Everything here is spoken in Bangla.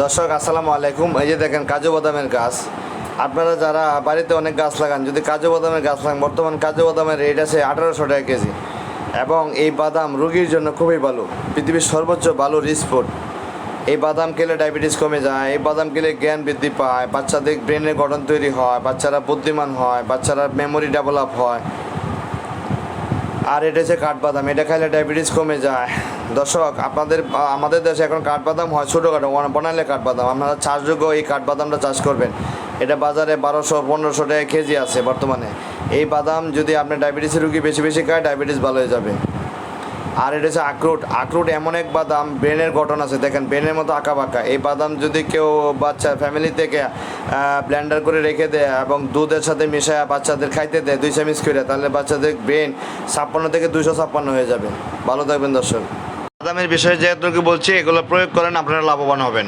দর্শক, আসসালামু আলাইকুম। এই যে দেখেন কাজু বাদামের গাছ। আপনারা যারা বাড়িতে অনেক গাছ লাগান, যদি কাজু বাদামের গাছ লাগান, বর্তমান কাজু বাদামের রেট আছে আঠারোশো টাকা কেজি। এবং এই বাদাম রোগীর জন্য খুবই ভালো, পৃথিবীর সর্বোচ্চ ভালো রিসপোর্ট এই বাদাম খেলে ডায়াবেটিস কমে যায়, এই বাদাম খেলে জ্ঞান বৃদ্ধি পায়, বাচ্চাদের ব্রেনের গঠন তৈরি হয়, বাচ্চারা বুদ্ধিমান হয়, বাচ্চারা মেমোরি ডেভেলপ হয়। আর এটা হচ্ছে কাঠবাদাম, এটা খাইলে ডায়াবেটিস কমে যায়। দর্শক, আপনাদের, আমাদের দেশে এখন কাঠবাদাম হয় ছোটোখাটো বনালে কাঠবাদাম। আপনারা চাষযোগ্য এই কাঠবাদামটা চাষ করবেন। এটা বাজারে বারোশো, পনেরোশো টাকা কেজি আছে বর্তমানে। এই বাদাম যদি আপনি ডায়াবেটিসের রুগী বেশি বেশি খায় ডায়াবেটিস ভালো হয়ে যাবে। আর এটা হচ্ছে আখরুট। আখরুট এমন এক বাদাম, ব্রেনের গঠন আছে। দেখেন, ব্রেনের মতো আঁকা বাঁকা এই বাদাম যদি কেউ বাচ্চা ফ্যামিলি থেকে ব্লেন্ডার করে রেখে দেয় এবং দুধের সাথে মিশায় বাচ্চাদের খাইতে দেয়, দুই চামিচ করে, তাহলে বাচ্চাদের ব্রেন ছাপ্পান্ন থেকে দুশো ছাপ্পান্ন হয়ে যাবে। ভালো থাকবেন, দর্শক। বাদামের বিষয়ে যেহেতু বলছি, এগুলো প্রয়োগ করেন, আপনারা লাভবান হবেন।